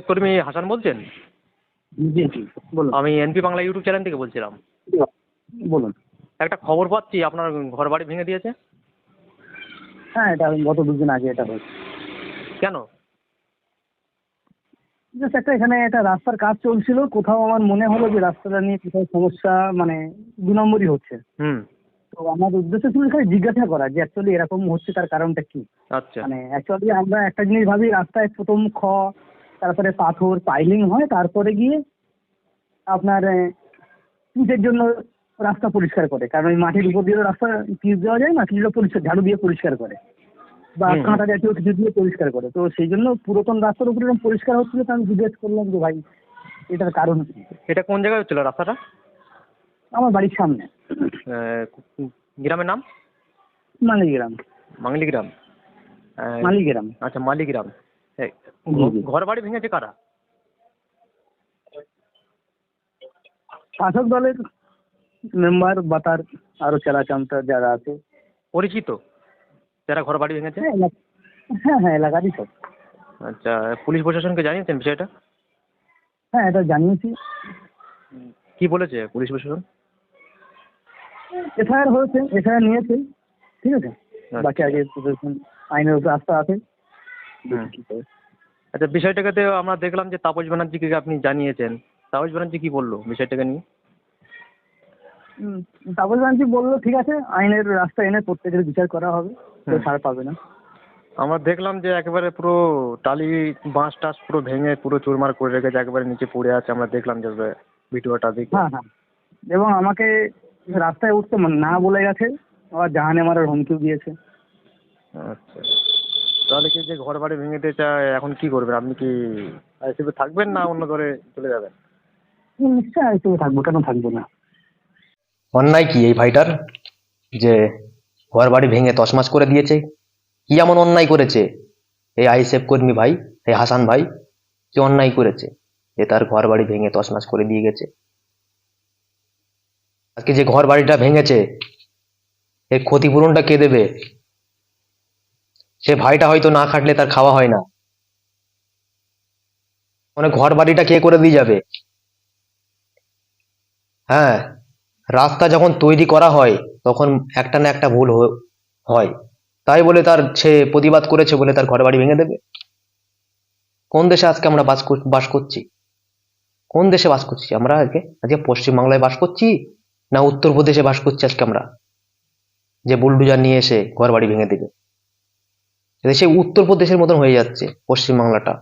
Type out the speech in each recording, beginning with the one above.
কর্মী হাসান বলছেন? জি জি বলুন। আমি এনপি বাংলা ইউটিউব চ্যানেল থেকে বলছিলাম। বলুন। একটা খবর পাচ্ছি আপনার ঘর বাড়ি ভেঙে দিয়েছে? হ্যাঁ এটা গত দুদিন আগে এটা হয়েছে কেন? জাস্ট একটা এখানে একটা রাস্তার কাজ চলছিল কোথাও আমার মনে হলো যে রাস্তাটা নিয়ে কোথাও সমস্যা মানে দু নম্বরই হচ্ছে। হুম। তো আমার উদ্দেশ্য ছিল এখানে জিজ্ঞাসা করা যে অ্যাকচুয়ালি এরকম হচ্ছে তার কারণটা কি? আচ্ছা। মানে অ্যাকচুয়ালি আমরা একটা জিনিস ভাবি রাস্তায় প্রথম খ তারপরে পাথর পাইলিং হয় তারপরে গিয়ে আপনার পিচের জন্য রাস্তা পরিষ্কার করে। কারণ ওই মাটির উপর দিয়ে রাস্তা পিচ দেওয়া যায় না কিছুটা পরিষ্কার ঝাড়ু দিয়ে পরিষ্কার করে। বা। কাঁটা জাতীয় কিছু দিয়ে পরিষ্কার করে। তো সেই জন্য পুরাতন রাস্তার উপরে এরকম পরিষ্কার হচ্ছিল তো আমি জিজ্ঞেস করলাম যে ভাই এটার কারণ কি? এটা কোন জায়গায় হচ্ছিল রাস্তাটা? আমার বাড়ির সামনে। গ্রামের নাম? মালিগ্রাম। মাঙ্গলিগ্রাম আহ, মালিগ্রাম। আচ্ছা মালিগ্রাম। ঘর বাড়ি ভেঙেছে কারা? শাসক দলের মেম্বার বা তার আরও চামটা যারা আছে। পরিচিত? যারা ঘর বাড়ি ভেঙেছে? হ্যাঁ হ্যাঁ হ্যাঁ এলাকারই সব। আচ্ছা পুলিশ প্রশাসনকে জানিয়েছেন বিষয়টা? হ্যাঁ এটা জানিয়েছি। কি বলেছে পুলিশ প্রশাসন? এফআইআর হয়েছে এফআইআর নিয়েছে ঠিক আছে? আচ্ছা। বাকি আগে প্রশাসন আইনের উপর আস্থা আছে। আচ্ছা বিষয়টাকে আমরা দেখলাম যে তাপস ব্যানার্জিকে আপনি জানিয়েছেন। তাপস ব্যানার্জি কি বলল বিষয়টাকে নিয়ে? তাপস ব্যানার্জি বলল ঠিক আছে আইনের রাস্তা এনে প্রত্যেকের বিচার করা হবে কেউ ছাড় পাবে না। আমরা দেখলাম যে একেবারে পুরো টালি বাঁশ টাস পুরো ভেঙে পুরো চুরমার করে রেখেছে একেবারে নিচে পড়ে আছে আমরা দেখলাম যে ভিডিওটা দেখে। হ্যাঁ হ্যাঁ। এবং আমাকে রাস্তায় উঠতে না বলে গেছে আবার জাহানে মারার হুমকিও দিয়েছে। আচ্ছা। তাহলে কি যে ঘর বাড়ি ভেঙে দিতে চায় এখন কি করবেন? আপনি কি আইসিপি থাকবেন না অন্য ধরে চলে যাবেন? নিশ্চয়ই আইসিও থাকব কেন থাকব না? অন্যায় কি এই ভাইটার? যে ঘর বাড়ি ভেঙে তছমাছ করে দিয়েছে? কি এমন অন্যায় করেছে? এই আইসেফ কর্মী ভাই এই হাসান ভাই কি অন্যায় করেছে? যে তার ঘর বাড়ি ভেঙে তছমাছ করে দিয়ে গেছে। আজকে যে ঘর বাড়িটা ভেঙেছে এর ক্ষতিপূরণটা কে দেবে? সে ভাইটা হয়তো না খাটলে তার খাওয়া হয় না। মানে ঘর বাড়িটা কে করে দিয়ে যাবে? হ্যাঁ রাস্তা যখন তৈরি করা হয়, তখন একটা না একটা ভুল হয় তাই বলে তার সে প্রতিবাদ করেছে বলে তার ঘর বাড়ি ভেঙে দেবে। কোন দেশে আজকে আমরা বাস বাস করছি? কোন দেশে বাস করছি আমরা আজকে? আজকে পশ্চিমবাংলায় বাস করছি না উত্তরপ্রদেশে বাস করছি আজকে আমরা? যে বুলডুজার নিয়ে এসে ঘর বাড়ি ভেঙে দেবে। সে উত্তরপ্রদেশের মতন হয়ে যাচ্ছে পশ্চিমবাংলাটা।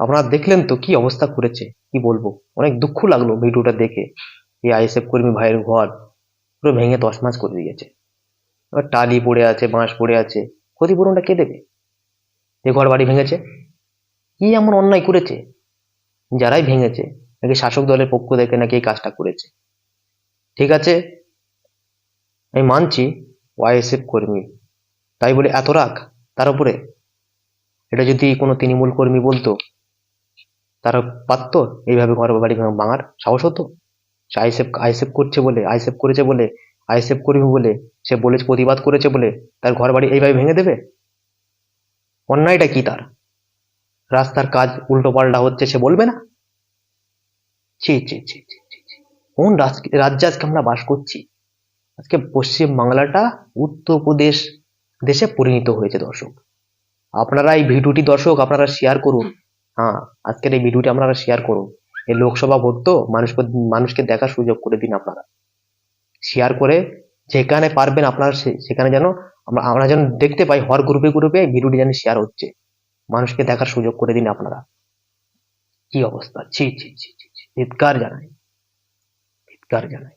আপনারা দেখলেন তো কি অবস্থা করেছে, কি বলব? অনেক দুঃখ লাগল ভিডিওটা দেখে এই আইএসএফ কর্মী ভাইয়ের ঘর পুরো ভেঙে তছমাছ করে দিয়েছে এবার টালি পড়ে আছে, বাঁশ পড়ে আছে, ক্ষতিপূরণটা কে দেবে? যে ঘর বাড়ি ভেঙেছে? কি এমন অন্যায় করেছে? যারাই ভেঙেছে, নাকি শাসক দলের পক্ষ থেকে নাকি এই কাজটা করেছে? ঠিক আছে, আমি মানছি ওয়াইএসএফ কর্মী তাই বলে এত রাগ? তার উপরে? এটা যদি কোনো তৃণমূল কর্মী বলতো, তারা পারতো? এইভাবে ঘর বাড়ি ভাঙা- ভাঙার সাহস হতো? সে আইসেফ আইসেফ করছে বলে আইসেফ করেছে বলে আইসেফ কর্মী বলে, সে বলে প্রতিবাদ করেছে বলে, তার ঘর বাড়ি এইভাবে ভেঙে দেবে? অন্যায়টা কি তার? রাস্তার কাজ উল্টো পাল্টা হচ্ছে, সে বলবে না? ছি ছি ছি ছি। কোন রাজ- রাজ্যে আজকে আমরা বাস করছি? আজকে পশ্চিম বাংলাটা উত্তরপ্রদেশ দেশে পরিণত হয়েছে দর্শক। আপনারা এই ভিডিওটি দর্শক আপনারা শেয়ার করুন। হ্যাঁ আজকের এই ভিডিওটি আপনারা শেয়ার করুন। এই লোকসভা ভোট তো মানুষকে মানুষকে দেখার সুযোগ করে দিন আপনারা। শেয়ার করে যেখানে পারবেন আপনারা সেখানে যেন আমরা আমরা যেন দেখতে পাই, হর গ্রুপে গ্রুপে ভিডিওটি যেন শেয়ার হচ্ছে। মানুষকে দেখার সুযোগ করে দিন আপনারা। কি অবস্থা? ছি ছি ছি ছি। ধিৎকার জানাই। ধিৎকার জানাই।